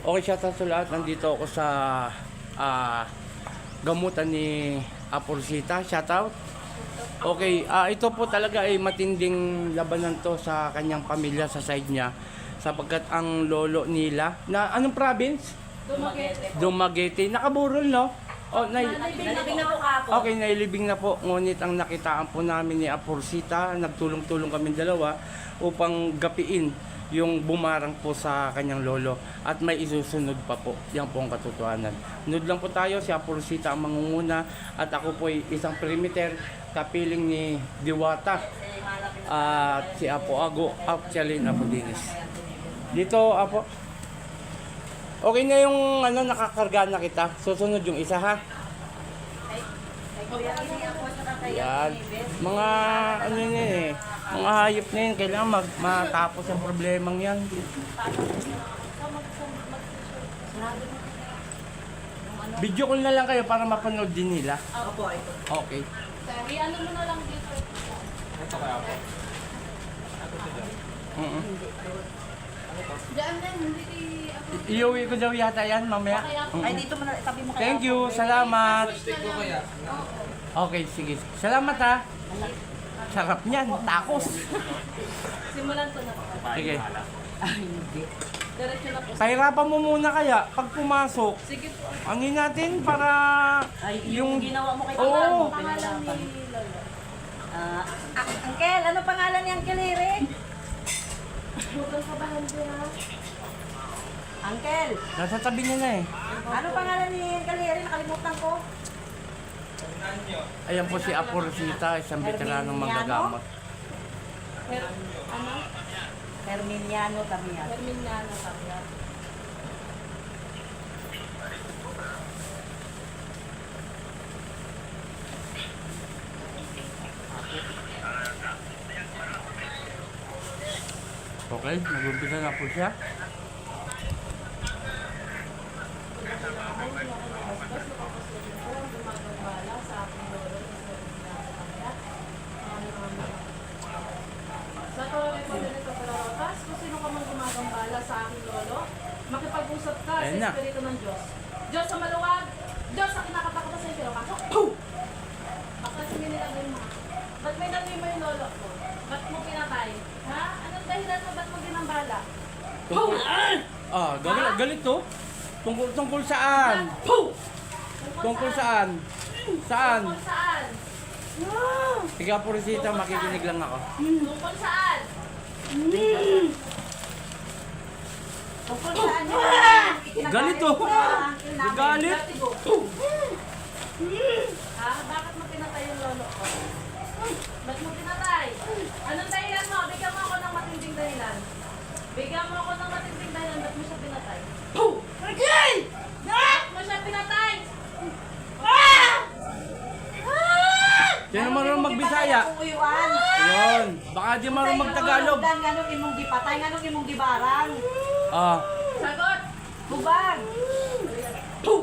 Okay, shout out sa lahat. Nandito ako sa ah, gamutan ni Aporsita. Shout out. Okay, ah, ito po talaga ay matinding labanan to sa kanyang pamilya sa side niya sapagkat ang lolo nila na anong province? Dumaguete. Nakaburol, no? Oh, na, Nalibing na po kapo. Okay, nailibing na po. Ngunit ang nakitaan po namin ni Aporsita, nagtulong-tulong kami dalawa upang gapiin yung bumarang po sa kanyang lolo at may isusunod pa po. Yan po ang katotohanan. Sunod lang po tayo, si Aporsita ang mangunguna at ako po ay isang perimeter kapiling ni Diwata at si Apo Ago, actually Apo Dinis. Dito, Apo. Okay na yung ano, nakakarga na kita. Susunod yung isa ha. Yan. Mga ano yun eh. Mga hayop na yun. Kailangan mag matapos ang problemang yan. Video call na lang kayo para mapanood din nila. Opo, ito. Okay. Sorry, ano mo na lang dito. Mm Diyan din, hindi ako. Iuwi ko daw yata yan mamaya. Ay, dito mo na, tabi mo kaya. Thank you. Salamat. Okay, sige. Salamat ha. Sarap niyan. Tacos. Simulan ko na. Sige. Ay, hindi. Diretso na po. Pahirapan mo muna kaya pag pumasok. Sige po. Ano natin para Ay, yung, Yung- ginawa mo kay Oo. Mo, Pangalan pinahirapan. ni Lola. Ah, ah, Uncle, ano pangalan ni Uncle Eric? Huwag ka bahan dyan ha. Uncle, nasa tabi niya na eh. ano pangalan ni Uncle Eric? Nakalimutan ko. Ayan po si Aporsita, isang veteranong manggagamot. Her, ano? Herminiano Tamiya. Herminiano niya. Okay, nag-umpisa na po siya. Sa Torre po ganito Palawakas, kung sino ka mang gumagambala sa aking lolo, makipag-usap ka sa Ayan na. Espiritu ng Diyos. Diyos sa maluwag, Diyos sa kinakatakot sa pasok. Puh! Bakit sige nilagay mo? Ba't may nagay mo yung lolo ko? Ba't mo pinatay? Ha? Anong dahilan mo? Ba't mo ginambala? Tungkol, ah, galit, galit to. Tungkol, tungkol saan? Puh! Tungkol saan? Saan? Tungkol saan? Sige Aporsita, makikinig lang ako. Tungkol saan? Galit to. Galit. Ha? Bakit mo pinatay yung lolo ko? Ba't mo pinatay? Anong dahilan mo? Bigyan mo ako ng matinding dahilan. Bigyan mo ako ng matinding dahilan. Ba't mo siya pinatay? Okay! Ba't mo siya pinatay? Yan ang marunong magbisaya. Yun. Baka di marunong magtagalog. Nganong imong gipatay, nganong imong gibarang. Ah, Sagot! Bubag. Oh.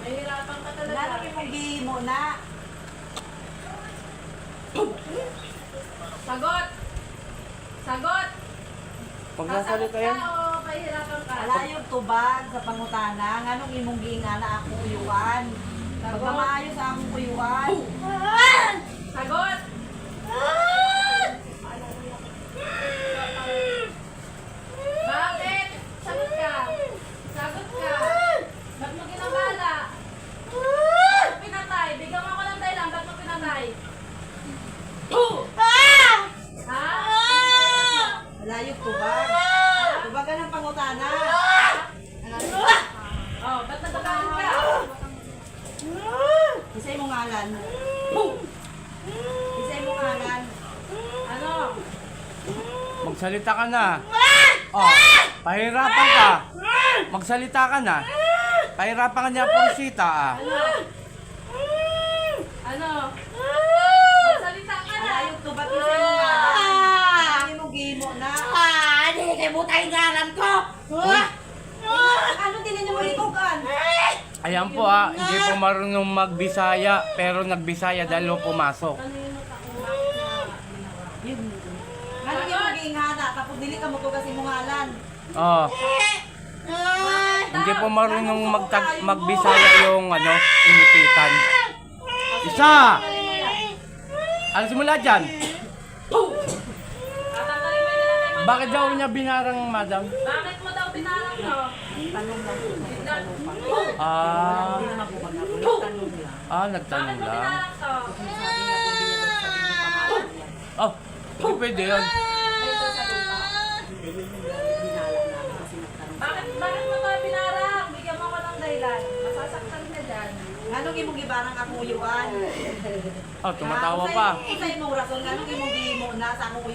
Mahirapan ka talaga. Gimo na. Sagot! Sagot! pagsasalita Sasagot yan. ka o mahirapan ka? Alayog tubag sa pangutana, nganong imong giingana ako uyuan. Pag maayo sa akong uyuan. Sagot! Bakit? Sagot ka. Sagot ka. Ba't mo ginabala? Ba't mo pinatay? Bigyan mo ako ng dahilan. Ba't mo pinatay? Ha? Alayog tubag. Tubagan ng pangutana. Oh, ba't nagagalit ka? Isa imong ngalan. Isa imong ngalan. Ano? Magsalita ka na. Oh, pahirapan ka. Magsalita ka na. Pahirapan ka niya Aporsita ah. Ano? Ano? Magsalita ka na. Alayog tubag isa imong ngalan. Nganong imong gimo na. Uy, Ano din ninyo mo itugan? ayan po ah, hindi po marunong magbisaya pero nagbisaya dahil po pumasok. Ano natakot? Nganong imong ingana, tapos dili ka mo to kasi mungalan. Oh, hindi po marunong magtag magbisaya yung ano, inipitan. Isa! Alas mo lahat dyan. Yung. Bakit daw niya binarang, madam? Bakit mo daw pinarang to? Tanong lang po. Ah, Hindi naman po pag nakulong, tanong lang. ah, nagtanong Bakit mo lang. to? Yung. Oh, hindi pwede yun. Dito sa lupa. Binala namin kasi nagtanong. Bakit, bakit mo to pinarang? Bigyan mo ko ng dahilan. Masasaktan ka dyan. Nganong imong gibarang ako uyuan? Oh, tumatawa pa. Isa imong rason, nganong imong gihimo na sa akong?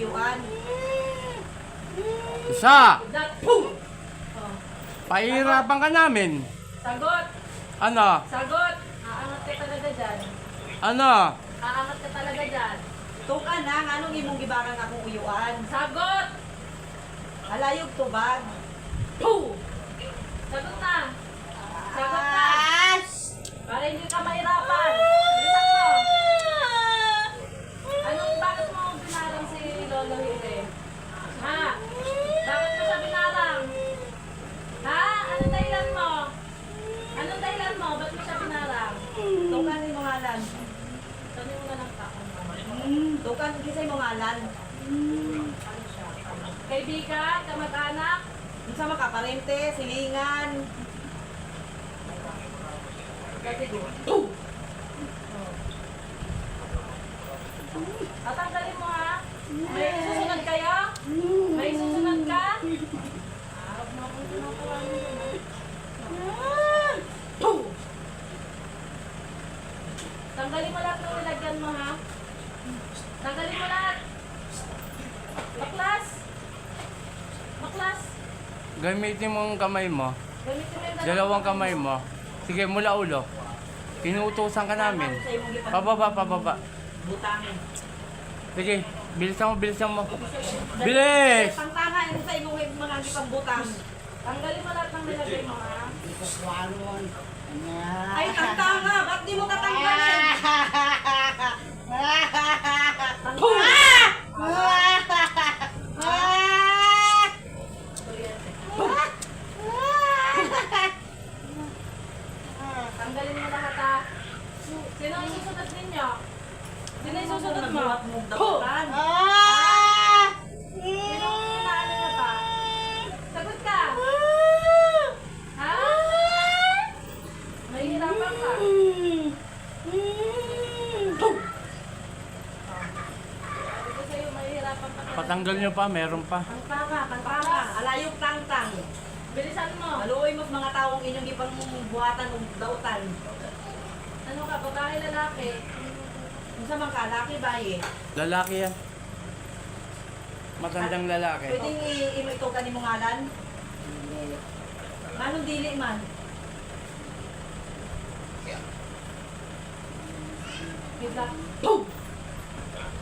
Isa! That, boom! Oh. Pahihirapan ka namin. Sagot! Ano? Sagot! Aangat ka talaga dyan. Ano? Aangat ka talaga dyan. Tuka na, nganong imong gibarang akong uyuan? Sagot! Alayog tubag. Boom! Sagot na! Sagot na! Para hindi ka mahirapan. Bilisan mo! Anong, bakit mo binarang si Lolo Hide? Ha? Bakit mo siya binarang? Ha? Anong dahilan mo? Anong dahilan mo? Ba't mo siya binarang? Tukan ni mo ngalan. Tanong mo na ng tao. Tukan kisay mo ngalan. Kaibigan, kamag-anak, Unsa makaparente, silingan. Kasi Tatanggalin mo ha? May susunod kayo? May susunod ka? Ah, huwag mo akong tinatawanan yun, ha? Tanggalin mo lahat ng nilagyan mo ha? Tanggalin mo lahat! Baklas! Baklas! Gamitin mo ang kamay mo. Gamitin mo yung Dalawang kamay mo. Sige, mula ulo. Pinuutosan ka namin. Pababa, pababa. Butang. Sige, bilisan mo, bilisan mo. Bilis! Tangtanga imo sa imong mga gipang butang. Tanggalin mo lahat ng nilagay mo ha? Ay tangtanga, ba't di mo tatanggalin? Tanggalin mo lahat ha. Sino ang isusunod ninyo? Sino ang isusunod mo? Buhat mong daputan. Sino ang inaano niya pa? Sagot ka! Ha? Mahihirapan ka. Sabi ko sa'yo, ka. Patanggal nyo pa, meron pa. Tangtanga, tangtanga, alayog tangtang. Bilisan mo. Maluoy mo mga taong inyong gipang buhatan og dautan. Ano ka, babae, lalaki? Unsa man ka, laki baye. Lalaki yan. Matandang lalaki. Pwedeng i- imo ito kanimo ngalan? Manong dili man? Kita.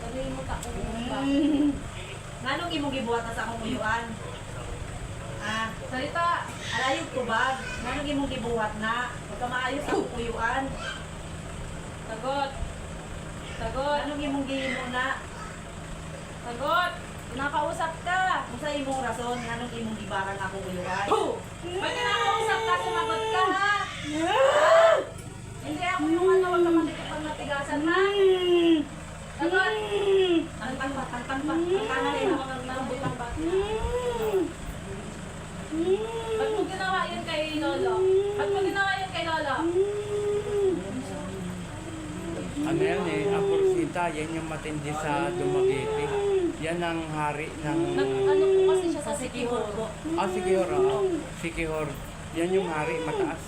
Sabihin mo ta kung ba. Nganong imong gibuhatan sa akong uyuan? Ah, Salita. alayog tubag. Nganong imong gibuhat na? Pagka maayos sa akong uyuan. Sagot. Sagot. Nganong imong gihimo na? Sagot. Nakausap ka. Kung sa imong rason, nganong imong gibarang akong uyuan? Pag kinakausap ka, sumagot ka ha. Hindi ako yung ano, wag ka makikipag natigasan ha. Tantang pa, tantang pa. Tantang na imo mga Malambutang ba? Ba't mo ginawa yun kay Lolo? Ba't mo ginawa yun kay Lolo? Ano yan eh, Aporsita, yan yung matindi sa Dumaguete. Yan ang hari ng... Nag, ano po kasi siya sa sikihor po. Ah, Sikihor, ah. Sikihor. Yan yung hari, mataas.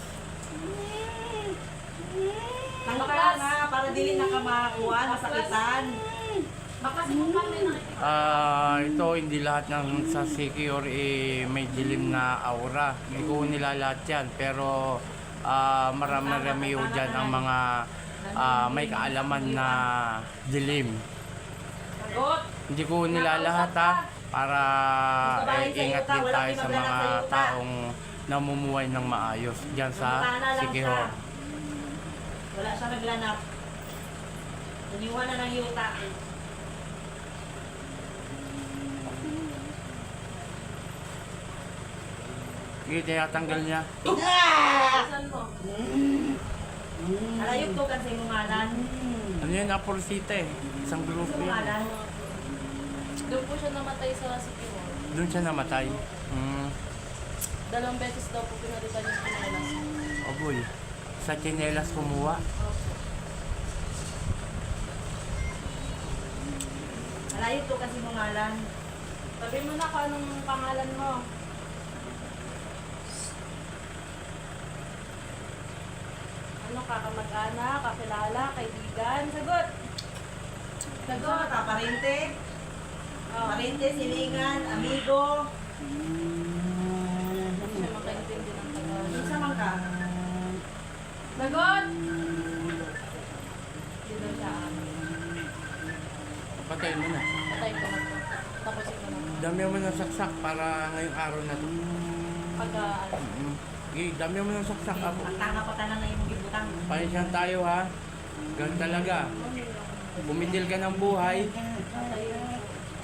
Nga, para dili na ka makakuha, masakitan. Ah, ito hindi lahat ng sa Sikihor eh, may dilim na aura. Hindi ko nila lahat yan, pero ah, marami-rami ho dyan ang mga ah, may kaalaman na dilim. Sagot. Hindi ko nila lahat ha, para eh, ingat din tayo sa mga taong namumuhay ng maayos dyan sa Sikihor. Wala siya naglanap. Iniwan ng yuta. Hindi, tinatanggal niya. Saan mo? Alayok to kasi umalan. Ano yun, aporsita eh. Isang grupo yun. Doon po siya namatay sa Sikiwon. Doon siya namatay. Mm. Dalawang beses daw po pinalitan niya sa Chinelas. Aboy, sa Chinelas kumuha. Oo. Alayok to kasi mo ngalan. Sabi mo na kung anong pangalan mo. Ano ka, kamag-anak, kakilala, kaibigan? Sagot! Ito, kaparente. Oh. Parente, silingan, amigo. Hindi siya makaintindi ng Tagalog. Isa man ka. Sagot! Hindi daw siya amin. Patay mo na. Patay ko na to. Tapusin ko na to. Dami mo ng saksak para ngayong araw na to. Pagka, ano, Mm. Okay, dami mo ng saksak. Apo. Magtanga pa ka na na imong gibutang. Panisyan tayo ha. Ganun talaga. Bumitil ka ng buhay,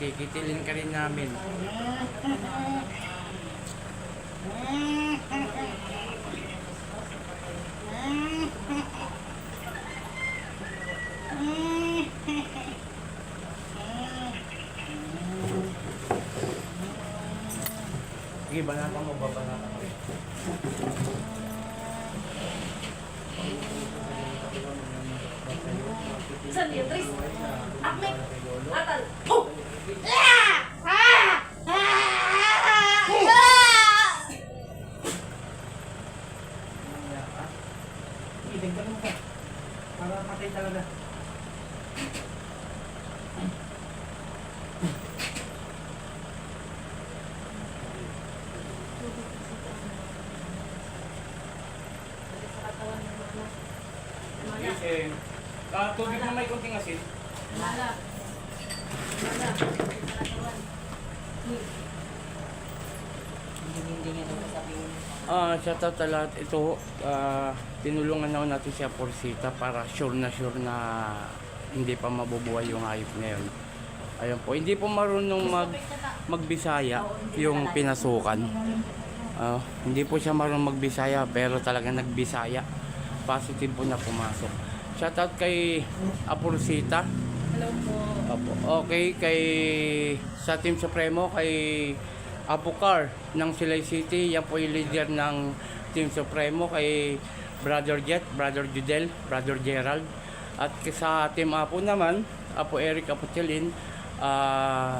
kikitilin ka rin namin. Sige, banatan mo ba? Banatan mo. Saan yun, Tris? Akmek! Atal! Idagdag mo ka. Para patay talaga. Balik sa katawan ng mama. Eh. Ah, tubig na may konting asin. Mala. Mala. Balik sa katawan. Hindi nga naman sabihin. Ah, shout out lahat. Ito, ah, tinulungan na natin si Aporsita para sure na sure na hindi pa mabubuhay yung hayop ngayon. Ayun po, hindi po marunong mag magbisaya yung pinasukan. Ah, hindi po siya marunong magbisaya pero talaga nagbisaya. Positive po na pumasok. Shout out kay Aporsita. Hello po. Apo. Okay, kay sa Team Supremo, kay Apucar ng Silay City, yan po yung leader ng Team Supremo, kay Brother Jet, Brother Judel, Brother Gerald. At sa Team Apo naman, Apo Eric, Apo Chelin, ah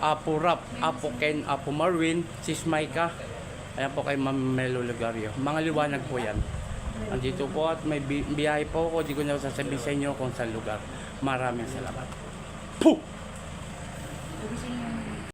Apo Rap, Apo Ken, Apo Marwin, Sis Maika, ayan po kay Ma'am Melo Lugario. Mga liwanag po yan. Andito po at may bi- biyahe po ako, di ko na sasabihin sa inyo kung saan lugar. Maraming salamat. Puh!